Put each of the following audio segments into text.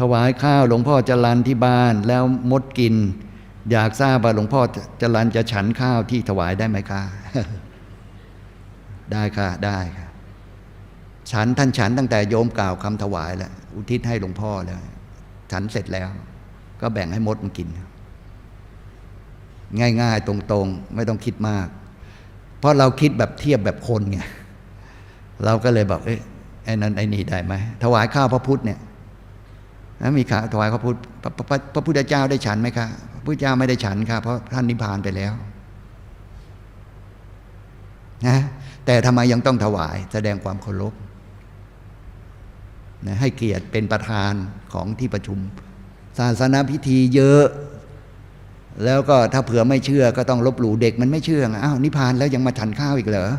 ถวายข้าวหลวงพ่อจรันที่บ้านแล้วมดกิน อยากทราบว่าหลวงพ่อจรันจะฉันข้าวที่ถวายได้ไหมคะได้ค่ะได้ค่ะฉันท่านฉันตั้งแต่โยมกล่าวคำถวายแล้วอุทิศให้หลวงพ่อแล้ว ฉันเสร็จแล้ว ก็แบ่งให้มดมันกิน ง่ายๆ ตรงๆ ไม่ต้องคิดมาก เพราะเราคิดแบบเทียบแบบคนไงเราก็เลยบอกเอ้ยไอ้นั้นไอ้นี่ได้ไหมถวายข้าวพระพุทธเนี่ย นะมีข่าวถวายพระพุทธพระพุทธเจ้าได้ฉันไหมคะพระพุทธเจ้าไม่ได้ฉันค่ะเพราะท่านนิพพานไปแล้วนะแต่ทำไมยังต้องถวายแสดงความเคารพนะให้เกียรติเป็นประธานของที่ประชุม ศาสนาพิธีเยอะ แล้วก็ถ้าเผื่อไม่เชื่อก็ต้องลบหลู่เด็กมันไม่เชื่องอ้าวนิพพานแล้วยังมาฉันข้าวอีกเหรอ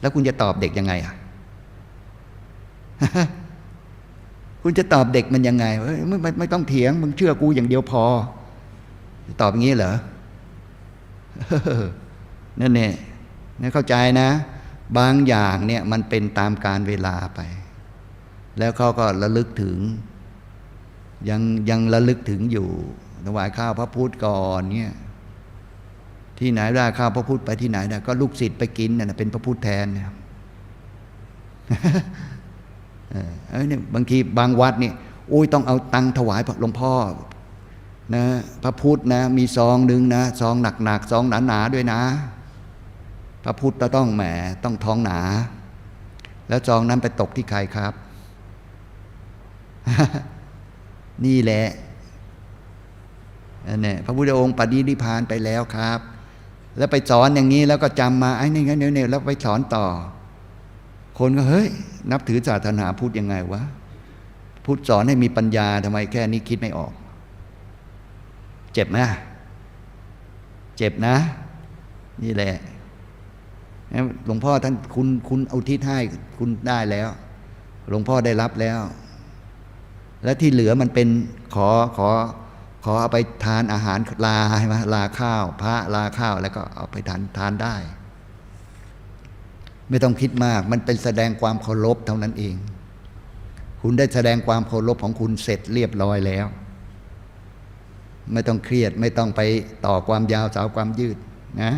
แล้วคุณจะตอบเด็กยังไงอะ คุณจะตอบเด็กมันยังไงไม่ไม่ไม่ต้องเถียง มึงเชื่อกูอย่างเดียวพอ ตอบอย่างนี้เหรอนั่นเนี่ยนี่เข้าใจนะ บางอย่างเนี่ยมันเป็นตามการเวลาไป แล้วเขาก็ระลึกถึง ยังยังระลึกถึงอยู่ถวายข้าวพระพุทธก่อนเนี่ยที่ไหนได้ข้าวพระพุทธไปที่ไหนได้ก็ลูกศิษย์ไปกินน่ะเป็นพระพุทธแทนเนี่ย เอ้ยเนี่ยบางทีบางวัดนี่โอ้ยต้องเอาตังถวายหลวงพ่อนะพระพุทธนะมีซองหนึ่งนะซองหนักๆซองหนาๆด้วยนะ พระพุทธต้องแหมต้องท้องหนา แล้วซองนั้นไปตกที่ใครครับ นี่แหละนั่นแหละพระพุทธองค์ปฏินิพานไปแล้วครับ แล้วไปสอนอย่างนี้แล้วก็จำมาไอ้นี่งั้นเนี่ยแล้วไปสอนต่อ คนก็เฮ้ย นับถือศาสนาพุทธยังไงวะพุทธสอนให้มีปัญญาทำไมแค่นี้คิดไม่ออก เจ็บไหมเจ็บนะ นี่แหละหลวงพ่อท่านคุณคุณเอาทิศให้คุณได้แล้ว หลวงพ่อได้รับแล้ว และที่เหลือมันเป็นขอขอขอเอาไปทานอาหารลาใช่ไหมลาข้าว พระลาข้าว แล้วก็เอาไปทานทานได้ ไม่ต้องคิดมาก มันเป็นแสดงความเคารพเท่านั้นเอง คุณได้แสดงความเคารพของคุณเสร็จเรียบร้อยแล้ว ไม่ต้องเครียดไม่ต้องไปต่อความยาวสาวความยืดนะ